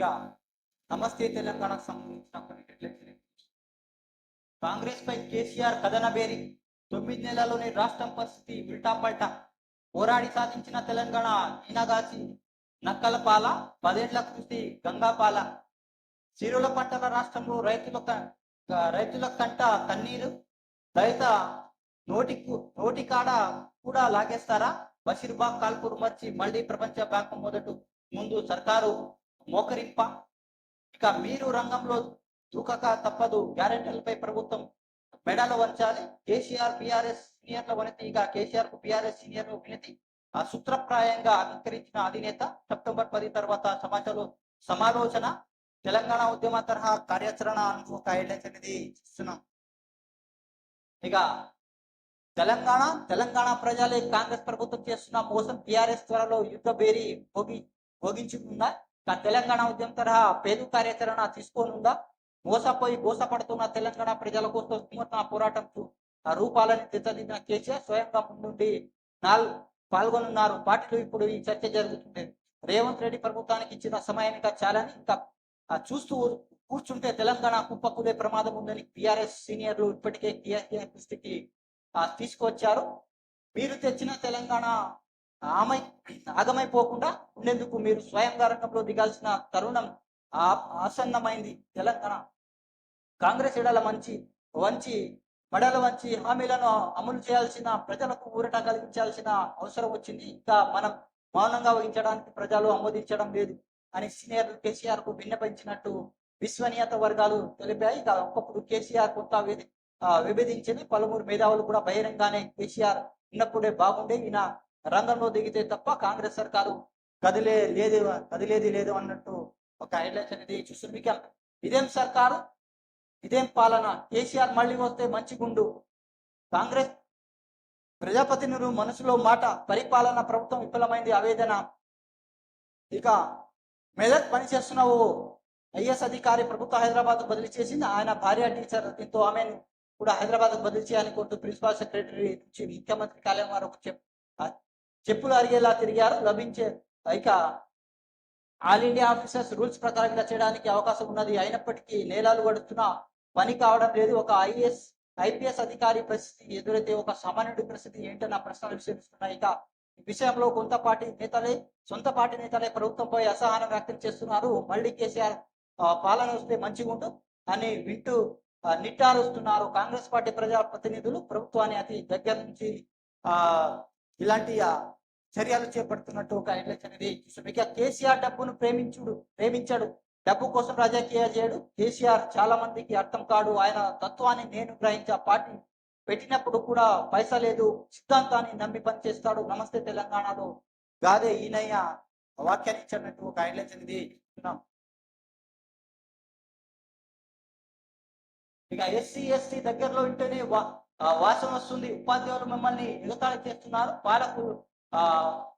ఇక నమస్తే తెలంగాణకు సంబంధించిన కొన్ని హెడ్లైన్స్ కాంగ్రెస్ పై కేసీఆర్ కథనబేరి తొమ్మిది నెలల్లోనే రాష్ట్రం పరిస్థితి ఉల్టాపల్టా పోరాడి సాధించిన తెలంగాణ ఈనగాసి నక్కలపాల పదేళ్ళ కృషి గంగాపాల. సిరుల పంటల రాష్ట్రంలో రైతుల రైతుల కంట కన్నీరు. దళిత నోటి నోటి కాడ కూడా లాగేస్తారా? బషీర్బాగ్ కాల్పూర్ మర్చి మళ్ళీ ప్రపంచ బ్యాంకు మొదటు. ముందు సర్కారు మోకరింప ఇక మీరు రంగంలో దూకక తప్పదు. గ్యారెంటీలపై ప్రభుత్వం మెడలు వంచాలి. కేసీఆర్ బీఆర్ఎస్ సీనియర్ల వనితి ఇక కేసీఆర్కు బీఆర్ఎస్ సీనియర్ వినతి ఆ సూత్రప్రాయంగా అంగీకరించిన అధినేత సెప్టెంబర్ పది తర్వాత సమాచారం సమాలోచన తెలంగాణ ఉద్యమ తరహా కార్యాచరణ అనుకో ఒక అనేది ఇస్తున్నాం. ఇక తెలంగాణ తెలంగాణ ప్రజలే కాంగ్రెస్ ప్రభుత్వం చేస్తున్న మోసం. టిఆర్ఎస్ త్వరలో యుద్ధ బేరి భోగి భోగించుకుందా తెలంగాణ ఉద్యమం తరహా పేదు కార్యాచరణ తీసుకోనుందా మోసపోయి మోసపడుతున్న తెలంగాణ ప్రజల కోసం విమర్శన పోరాటం రూపాలని తీర్చిదిద్దిన కేసీఆర్ స్వయంగా ముందుండి నాలుగు పాల్గొనున్నారు. పార్టీలో ఇప్పుడు ఈ చర్చ జరుగుతుంది. రేవంత్ రెడ్డి ప్రభుత్వానికి ఇచ్చిన సమయం ఇంకా చాలని ఇంకా చూస్తూ కూర్చుంటే తెలంగాణ కుప్పకూలే ప్రమాదం ఉందని టిఆర్ఎస్ సీనియర్లు ఇప్పటికే టిఆర్ఎస్ దృష్టికి తీసుకొచ్చారు. మీరు తెచ్చిన తెలంగాణ ఆమై ఆగమైపోకుండా ఉండేందుకు మీరు స్వయంగా రంగంలో దిగాల్సిన తరుణం ఆసన్నమైంది తెలంగాణ. కాంగ్రెస్ ఎడల మంచి వంచి మడల వంచి హామీలను అమలు చేయాల్సిన ప్రజలకు ఊరట కలిగించాల్సిన అవసరం వచ్చింది. ఇంకా మనం మౌనంగా వహించడానికి ప్రజలు ఆమోదించడం లేదు అని సీనియర్ కేసీఆర్కు విన్నపించినట్టు విశ్వనీయత వర్గాలు తెలిపాయి. ఇక ఒకప్పుడు కేసీఆర్ కొంత విభేదించింది. పలువురు మేధావులు కూడా బహిరంగానే కేసీఆర్ ఉన్నప్పుడే బాగుండే. ఈయన రంగంలో దిగితే తప్ప కాంగ్రెస్ సర్కారు కదిలే లేదు కదిలేది లేదు అన్నట్టు ఒక హైలైట్ అనేది చూస్తుంది ఇదేం సర్కారు? ఇదేం పాలన? కేసీఆర్ మళ్ళీ వస్తే మంచి గుండు. కాంగ్రెస్ ప్రజాప్రతినిధులు మనసులో మాట పరిపాలన ప్రభుత్వం విఫలమైంది ఆవేదన. ఇక మెదక్ పనిచేస్తున్న ఓ ఐఎస్ అధికారి ప్రభుత్వ హైదరాబాద్ బదిలీ చేసింది. ఆయన భార్య టీచర్ దీంతో ఆమెను కూడా హైదరాబాద్ బదిలీ చేయాలని కోరుతూ ప్రిన్సిపాల్ సెక్రటరీ నుంచి ముఖ్యమంత్రి కార్యాలయం వారు చెప్ చెప్పులు అరిగేలా తిరిగారు. లభించే ఇక ఆల్ ఇండియా ఆఫీసర్స్ రూల్స్ ప్రకారం చేయడానికి అవకాశం ఉన్నది. అయినప్పటికీ లేలాలు గడుస్తున్న పని కావడం లేదు. ఒక ఐఏఎస్ ఐపీఎస్ అధికారి పరిస్థితి ఎదురైతే ఒక సామాన్యుడి పరిస్థితి ఏంటన్న ప్రశ్నలు విశ్లేషిస్తున్నాయి ఇక ఈ విషయంలో కొంత పార్టీ నేతలే సొంత పార్టీ నేతలే ప్రభుత్వంపై అసహనం వ్యక్తం చేస్తున్నారు. మళ్ళీ కేసీఆర్ ఆ, పాలన వస్తే మంచిగా అని వింటూ నిట్టారుస్తున్నారు. కాంగ్రెస్ పార్టీ ప్రజా ప్రతినిధులు ప్రభుత్వాన్ని అతి దగ్గర నుంచి ఆ ఇలాంటి చర్యలు చేపడుతున్నట్టు ఒక హెడ్లైన్ అనేది చూసాం. ఇక కేసీఆర్ డబ్బును ప్రేమించుడు ప్రేమించాడు. డబ్బు కోసం రాజకీయ చేయడు. కేసీఆర్ చాలా మందికి అర్థం కాడు. ఆయన తత్వాన్ని నేను గ్రహించా పార్టీ పెట్టినప్పుడు కూడా పైసా లేదు. సిద్ధాంతాన్ని నమ్మి పనిచేస్తాడు నమస్తే తెలంగాణలో. గాదే ఈనయ్య వాక్యాన్ని ఇచ్చినట్టు ఒక హైలైట్ అనేది చూస్తున్నాం. ఇక ఎస్సీ ఎస్టీ దగ్గరలో ఉంటేనే వాసన వస్తుంది. ఉపాధ్యాయులు మిమ్మల్ని ఎగతాళి చేస్తున్నారు. పాలకులు ఆ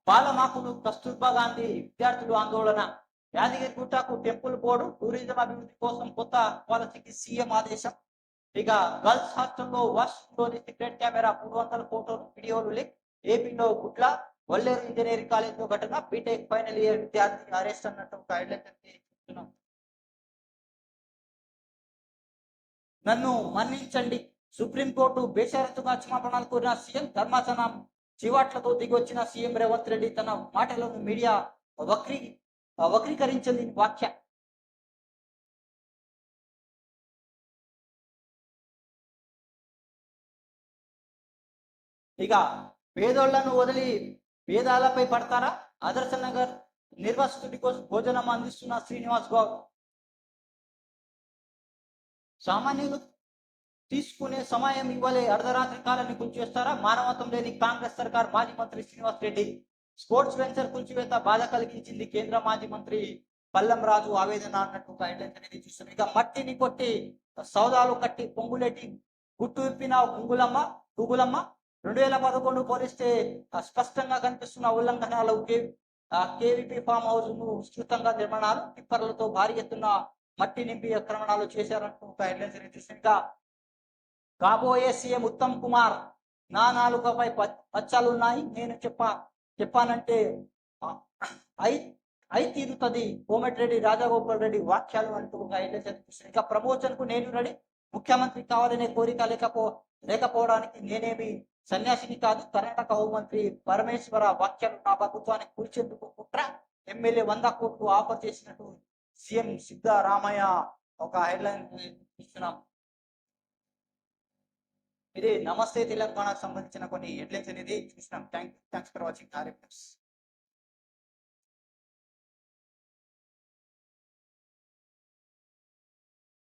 పాలమాకులు కస్తూర్బా గాంధీ విద్యార్థులు ఆందోళన. యాదగిరి గుట్టకు టెంపుల్ బోర్డు టూరిజం అభివృద్ధి కోసం కొత్త పాలసీకి సీఎం ఆదేశం. ఇక గర్ల్స్ హాస్టల్లో వాష్రూమ్లోని సిగరెట్ కెమెరా మూడు వందల ఫోటోలు వీడియోలు లీక్. ఏపీలో గుట్ల వల్లేరు ఇంజనీరింగ్ కాలేజ్లో ఘటన. బీటెక్ ఫైనల్ ఇయర్ విద్యార్థి అరెస్ట్ అన్నట్టు ఒక నన్ను మన్నించండి. సుప్రీంకోర్టు బేషరతుగా క్షమాపణలు కోరిన సీఎం ధర్మాసనం చివాట్లతో దిగొచ్చిన సీఎం రేవంత్ రెడ్డి తన మాటలను మీడియా వక్రీ వక్రీకరించింది వాక్య ఇక పేదోళ్ళను వదిలి పేదాలపై పడతారా? ఆదర్శ నగర్ నిర్వాసితుడి కోసం భోజనం అందిస్తున్న శ్రీనివాస్ గౌడ్. సామాన్యులు తీసుకునే సమయం ఇవ్వలే. అర్ధరాత్రి కాలాన్ని కూల్చివేస్తారా మానవత్వం లేని కాంగ్రెస్ సర్కార్ మాజీ మంత్రి శ్రీనివాస్ రెడ్డి. స్పోర్ట్స్ వెంచర్ కూల్చివేత బాధ కలిగించింది కేంద్ర మాజీ మంత్రి పల్లం రాజు ఆవేదన అన్నట్టు ఒక హెడ్లైన్స్ అనేది చూస్తున్నాం. ఇక మట్టిని కొట్టి సౌదాలు కట్టి పొంగులెట్టి గుట్టు విప్పిన గుంగులమ్మ గుగులమ్మ రెండు వేల పదకొండు పోలిస్తే స్పష్టంగా కనిపిస్తున్న ఉల్లంఘనలు కేవీపీ ఫామ్ హౌస్ను విస్తృతంగా నిర్మాణాలు టిప్పర్లతో భారీ ఎత్తున మట్టి నింపి ఆక్రమణాలు చేశారంటూ ఒక హెడ్లైన్స్ అనేది చూస్తున్నాం. ఇంకా కాబోయే సీఎం ఉత్తమ్ కుమార్ నా నాలుకపై పచ్చలున్నాయి పచ్చాలున్నాయి నేను చెప్ప చెప్పానంటే ఆ, ఐ అయి తీరుతుంది కోమటిరెడ్డి రాజగోపాల్ రెడ్డి వాక్యాలు అంటూ ఒక headline కు నేను రెడీ. ముఖ్యమంత్రి కావాలనే కోరిక లేకపో లేకపోవడానికి నేనేమి సన్యాసిని కాదు. కర్ణాటక హోంమంత్రి పరమేశ్వర వాక్యాలు నా ప్రభుత్వానికి కూర్చేందుకు కుట్ర. ఎమ్మెల్యే వంద కోట్లు ఆఫర్ చేసినట్టు సీఎం సిద్ధరామయ్య ఒక హెడ్లైన్ ఇస్తున్నాం. ఇది నమస్తే తెలంగాణకు సంబంధించిన కొన్ని హెడ్లైన్స్ అనేది చూసినాం. Thank thanks for watching RFS